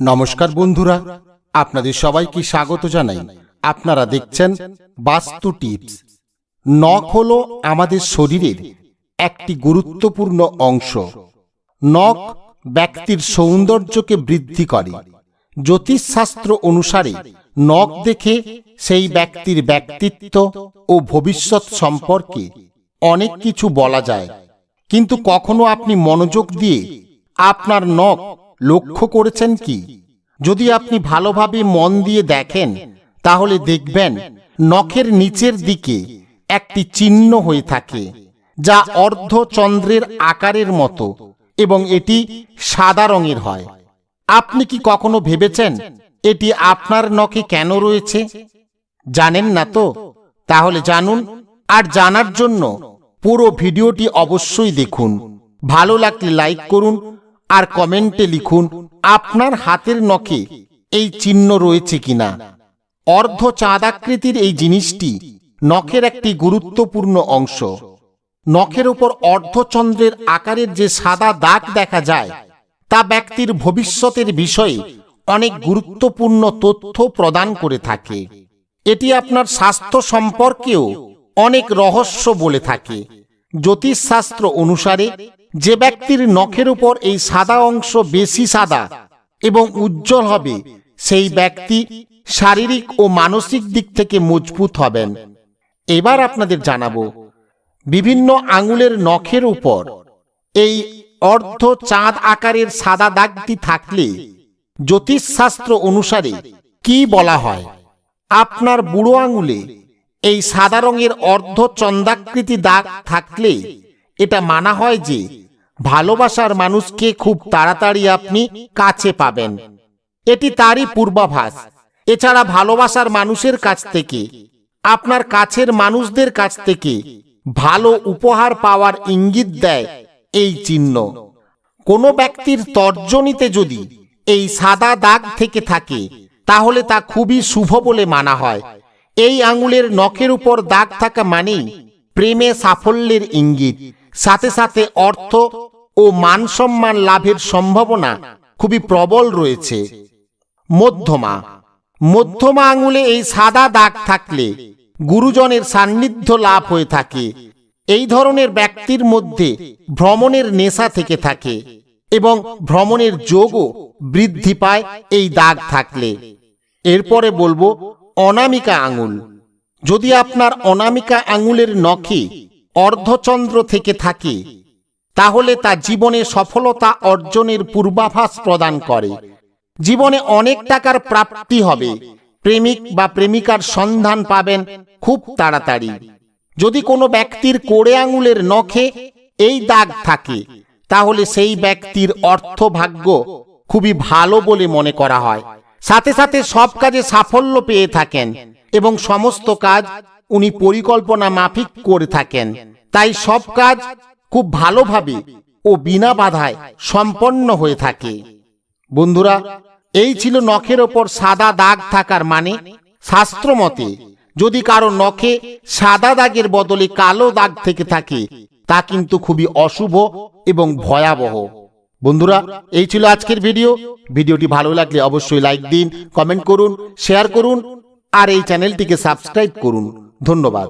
নমস্কার বন্ধুরা, আপনাদের সবাইকে স্বাগত জানাই। আপনারা দেখছেন বাস্তু টিপস। নখ হল আমাদের শরীরের একটি গুরুত্বপূর্ণ অংশ। নখ ব্যক্তির সৌন্দর্যকে বৃদ্ধি করে। জ্যোতিষশাস্ত্র অনুসারে নখ দেখে সেই ব্যক্তির ব্যক্তিত্ব ও ভবিষ্যৎ সম্পর্কে অনেক কিছু বলা যায়। কিন্তু কখনো আপনি মনোযোগ দিয়ে আপনার নখ লক্ষ্য করেছেন কি? যদি আপনি ভালোভাবে মন দিয়ে দেখেন, তাহলে দেখবেন নখের নিচের দিকে একটি চিহ্ন হয়ে থাকে, যা অর্ধচন্দ্রের আকারের মতো এবং এটি সাদা রঙের হয়। আপনি কি কখনো ভেবেছেন এটি আপনার নখে কেন রয়েছে? জানেন না তো? তাহলে জানুন। আর জানার জন্য পুরো ভিডিওটি অবশ্যই দেখুন। ভালো লাগলে লাইক করুন আর কমেন্টে লিখুন, আপনার হাতের নখে এই চিহ্ন রয়েছে কিনা? অর্ধ চাঁদাকৃতির এই জিনিসটি নখের একটি গুরুত্বপূর্ণ অংশ। নখের উপর অর্ধচন্দ্রের আকারের যে সাদা দাগ দেখা যায়, তা ব্যক্তির ভবিষ্যতের বিষয়ে অনেক গুরুত্বপূর্ণ তথ্য প্রদান করে থাকে। এটি আপনার স্বাস্থ্য সম্পর্কেও অনেক রহস্য বলে থাকে। জ্যোতিষশাস্ত্র অনুসারে, যে ব্যক্তির নখের উপর এই সাদা অংশ বেশি সাদা এবং উজ্জ্বল হবে, সেই ব্যক্তি শারীরিক ও মানসিক দিক থেকে মজবুত হবেন। এবার আপনাদের জানাব, বিভিন্ন আঙুলের নখের উপর এই অর্ধ চাঁদ আকারের সাদা দাগটি থাকলে জ্যোতিষশাস্ত্র অনুসারে কি বলা হয়? আপনার বুড়ো আঙুলে এই সাদা রঙের অর্ধ চন্দাকৃতি দাগ থাকলে এটা মানা হয় যে ভালোবাসার মানুষকে খুব তাড়াতাড়ি আপনি কাছে পাবেন। এটি তারই পূর্বাভাস। এছাড়া ভালোবাসার মানুষের কাছ থেকে, আপনার কাছের মানুষদের কাছ থেকে ভালো উপহার পাওয়ার ইঙ্গিত দেয় এই চিহ্ন। কোনো ব্যক্তির তর্জনীতে যদি এই সাদা দাগ থেকে থাকে, তাহলে তা খুবই শুভ বলে মানা হয়। এই আঙুলের নখের উপর দাগ থাকা মানেই প্রেমে সাফল্যের ইঙ্গিত। সাথে সাথে অর্থ ও মান সম্মান লাভের সম্ভাবনা খুবই প্রবল রয়েছে। মধ্যমা। মধ্যমা আঙুলে এই সাদা দাগ থাকলে গুরুজনের সান্নিধ্য লাভ হয়ে থাকে। এই ধরনের ব্যক্তির মধ্যে ভ্রমণের নেশা থেকে থাকে এবং ভ্রমণের যোগও বৃদ্ধি পায় এই দাগ থাকলে। এরপরে বলব অনামিকা আঙুল। যদি আপনার অনামিকা আঙুলের নখে অর্ধচন্দ্র থেকে থাকে, তাহলে তা জীবনে সফলতা অর্জনের পূর্বাভাস প্রদান করে। জীবনে অনেক টাকার প্রাপ্তি হবে। প্রেমিক বা প্রেমিকার সন্ধান পাবেন খুব তাড়াতাড়ি। যদি কোনো ব্যক্তির কোড়ে আঙুলের নখে এই দাগ থাকে, তাহলে সেই ব্যক্তির অর্থভাগ্য খুবই ভালো বলে মনে করা হয়। সাথে সাথে সব কাজে সাফল্য পেয়ে থাকেন এবং সমস্ত কাজ উনি পরিকল্পনা মাফিক করে থাকেন। তাই সব কাজ খুব ভালোভাবে ও বিনা বাধায় সম্পন্ন হয়ে থাকে। বন্ধুরা, এই ছিল নখের ওপর সাদা দাগ থাকার মানে। শাস্ত্র মতে, যদি কারও নখে সাদা দাগের বদলে কালো দাগ থেকে থাকে, তা কিন্তু খুবই অশুভ এবং ভয়াবহ। বন্ধুরা, এই ছিল আজকের ভিডিও। ভিডিওটি ভালো লাগলে অবশ্যই লাইক দিন কমেন্ট করুন শেয়ার করুন, আর এই চ্যানেলটিকে সাবস্ক্রাইব করুন। ধন্যবাদ।